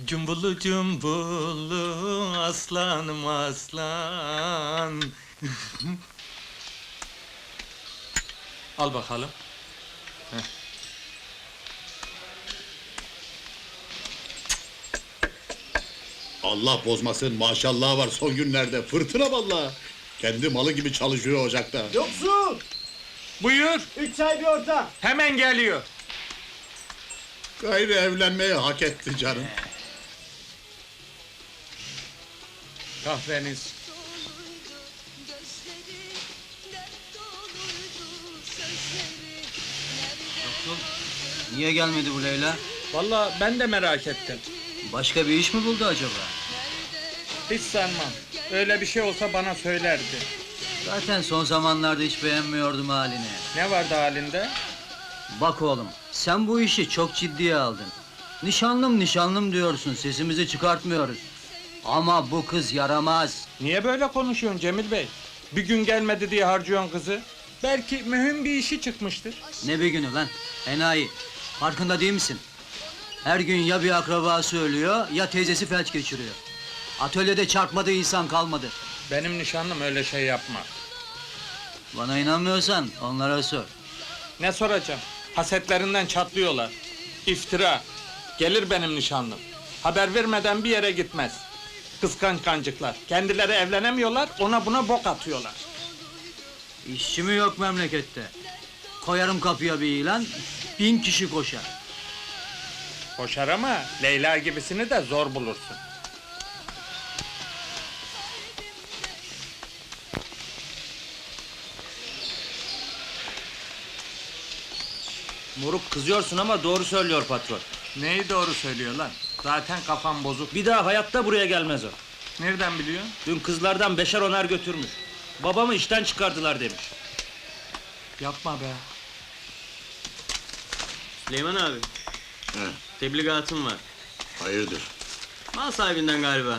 Cumbulu cumbulu aslanım aslan. Al bakalım. Allah bozmasın maşallah var son günlerde fırtına vallahi. Kendi malı gibi çalışıyor ocakta. Yoksul! Buyur. Üç çay bir orta. Hemen geliyor. Gayrı evlenmeyi hak etti canım. Kahveniz. Nerede Niye gelmedi bu Leyla? Vallahi ben de merak ettim. Başka bir iş mi buldu acaba? Hiç sanmam. Öyle bir şey olsa bana söylerdi. Zaten son zamanlarda hiç beğenmiyordum halini. Ne vardı halinde? Bak oğlum, sen bu işi çok ciddiye aldın. Nişanlım nişanlım diyorsun, sesimizi çıkartmıyoruz. Ama bu kız yaramaz. Niye böyle konuşuyorsun Cemil Bey? Bir gün gelmedi diye harcıyorsun kızı. Belki mühim bir işi çıkmıştır. Ne bir günü lan, enayi. Farkında değil misin? Her gün ya bir akrabası ölüyor, ya teyzesi felç geçiriyor. Atölyede çarpmadığı insan kalmadı. Benim nişanlım öyle şey yapma. Bana inanmıyorsan onlara sor. Ne soracağım? Hasetlerinden çatlıyorlar. İftira. Gelir benim nişanlım. Haber vermeden bir yere gitmez. Kıskanç kancıklar. Kendileri evlenemiyorlar, ona buna bok atıyorlar. İşçi mi yok memlekette? Koyarım kapıya bir ilan, bin kişi koşar. Koşar ama Leyla gibisini de zor bulursun. Moruk kızıyorsun ama doğru söylüyor patron. Neyi doğru söylüyor lan? Zaten kafam bozuk. Bir daha hayatta buraya gelmez o. Nereden biliyorsun? Dün kızlardan beşer onar götürmüş. Babamı işten çıkardılar demiş. Yapma be. Süleyman abi, He, tebligatım var. hayırdır? Mal sahibinden galiba.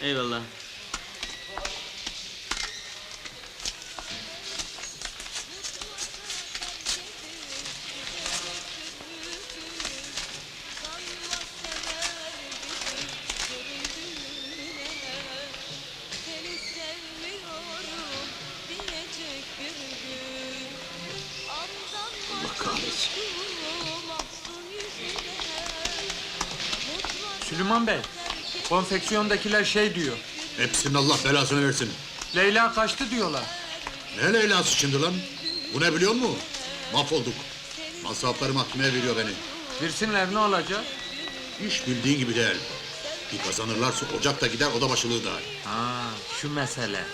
Eyvallah. Süleyman Bey, konfeksiyondakiler şey diyor. Hepsinin Allah belasını versin. Leyla kaçtı diyorlar. Ne Leyla'sı şimdi lan? Bu ne biliyor musun? Mahvolduk. Masrafları mahkemeye veriyor beni. Virsinler ne olacak? İş bildiğin gibi değil. Bir kazanırlarsa ocak da gider oda başılığı da. Ha, şu mesele.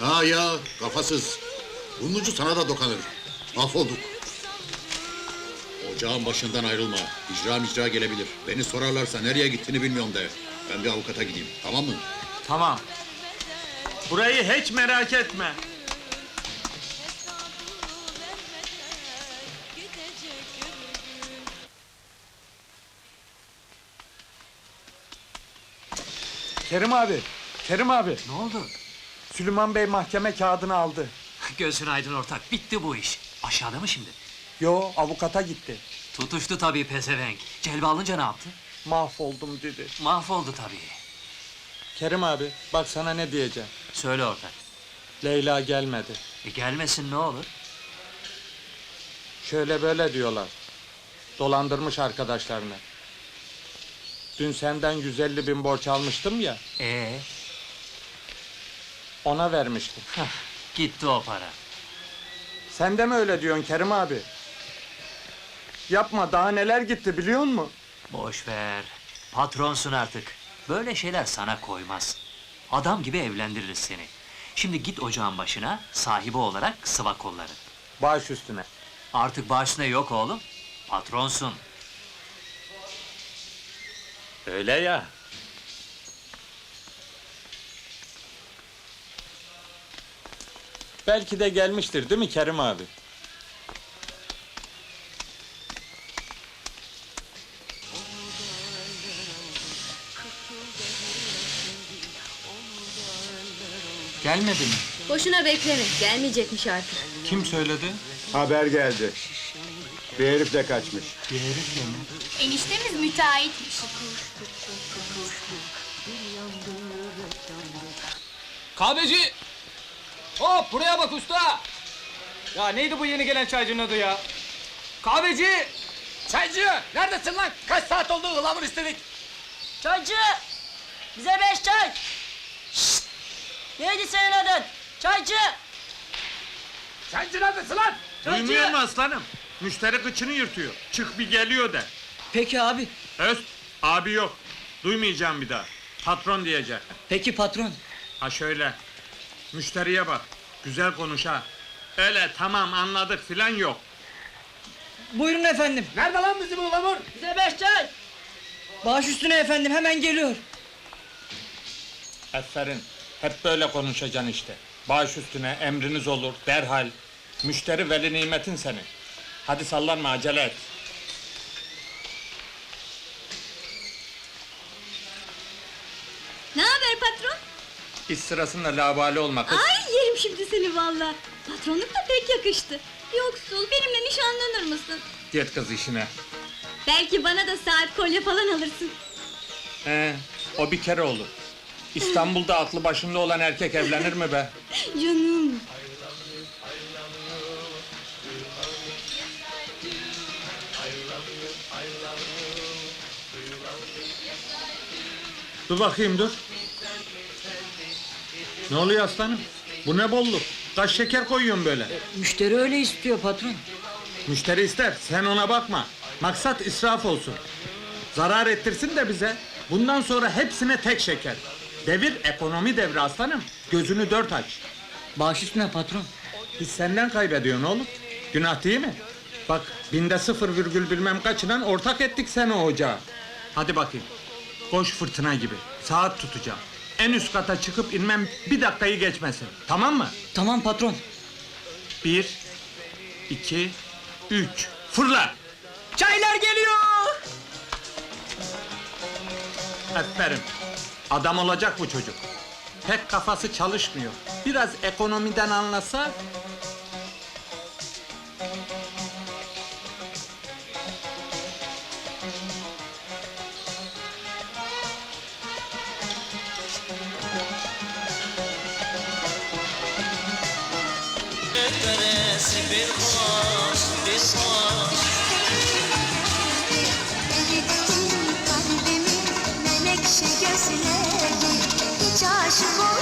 Ha ya kafasız. Bunun ucu sana da dokanır. Mahvolduk. Ocağın başından ayrılma. İcra micra gelebilir. Beni sorarlarsa nereye gittiğini bilmiyorum de. Ben bir avukata gideyim. Tamam mı? Tamam. Burayı hiç merak etme. Kerim abi, Kerim abi. Ne oldu? Süleyman Bey mahkeme kağıdını aldı. Gözün aydın ortak. Bitti bu iş. Aşağıda mı şimdi? Yo, avukata gitti. Tutuştu tabii pezevenk. Celbe alınca ne yaptı? Mahvoldum dedi. Mahvoldu tabii. Kerim abi, bak sana ne diyeceğim. Söyle ortak. Leyla gelmedi. E gelmesin ne olur? Şöyle böyle diyorlar. Dolandırmış arkadaşlarını. Dün senden 150 bin borç almıştım ya, Ee, ona vermiştim. gitti o para. Sen de mi öyle diyorsun Kerim abi? Yapma, daha neler gitti biliyor musun? Boş ver. Patronsun artık. Böyle şeyler sana koymaz. Adam gibi evlendiririz seni. Şimdi git ocağın başına, sahibi olarak sıva kolları. Baş üstüne. Artık başına yok oğlum. Patronsun. Öyle ya. Belki de gelmiştir değil mi Kerim abi? Gelmedi mi? Boşuna bekleme, gelmeyecekmiş artık. Kim söyledi? Haber geldi. Bir herif de kaçmış. Eniştemiz müteahhitmiş. Kahveci! Hop buraya bak usta! Ya neydi bu yeni gelen çaycının adı ya? Kahveci! Çaycı! Neredesin lan? Kaç saat oldu ıhlamur istedik. Çaycı! Bize beş çay! Neydi senin adın? Çaycı! Çaycı neredesin lan? Duymuyor mu aslanım? Müşteri kıçını yırtıyor. Çık bir geliyor de. Peki abi. Öst, abi yok. Duymayacağım bir daha. Patron diyecek. Peki patron. Ha şöyle. Müşteriye bak. Güzel konuş ha. Öyle tamam anladık filan yok. Buyurun efendim. Nerede lan bizim ıhlamur? Bize beş çay! Baş üstüne efendim hemen geliyor. Aferin. Hep böyle konuşacaksın işte. Baş üstüne emriniz olur derhal. Müşteri veli nimetin seni. Hadi sallanma acele et. Ne haber patron? İş sırasında labali olma kız. Ay yerim şimdi seni valla. Patronluk da pek yakıştı. Yoksul benimle nişanlanır mısın? Git kız işine. Belki bana da saat kolye falan alırsın. He, o bir kere olur. İstanbul'da aklı başında olan erkek evlenir mi be? Canım. Dur bakayım dur. Ne oluyor aslanım? Bu ne bolluk? Kaç şeker koyuyorsun böyle? Müşteri öyle istiyor patron. Müşteri ister, sen ona bakma. Maksat israf olsun. Zarar ettirsin de bize. Bundan sonra hepsine tek şeker. Devir ekonomi devri aslanım. Gözünü dört aç. Baş üstüne patron. Biz senden kaybediyorsun oğlum. Günah değil mi? Bak binde sıfır virgül bilmem kaçından ortak ettik seni o ocağa. Hadi bakayım. Koş fırtına gibi. Saat tutacağım. En üst kata çıkıp inmem bir dakikayı geçmesin. Tamam mı? Tamam patron. Bir, iki, üç. Fırla! Çaylar geliyor. Aferin. Adam olacak bu çocuk. Pek kafası çalışmıyor. Biraz ekonomiden anlasa... Erittin kalbimi menekşe gözleri Hiç aşık oldun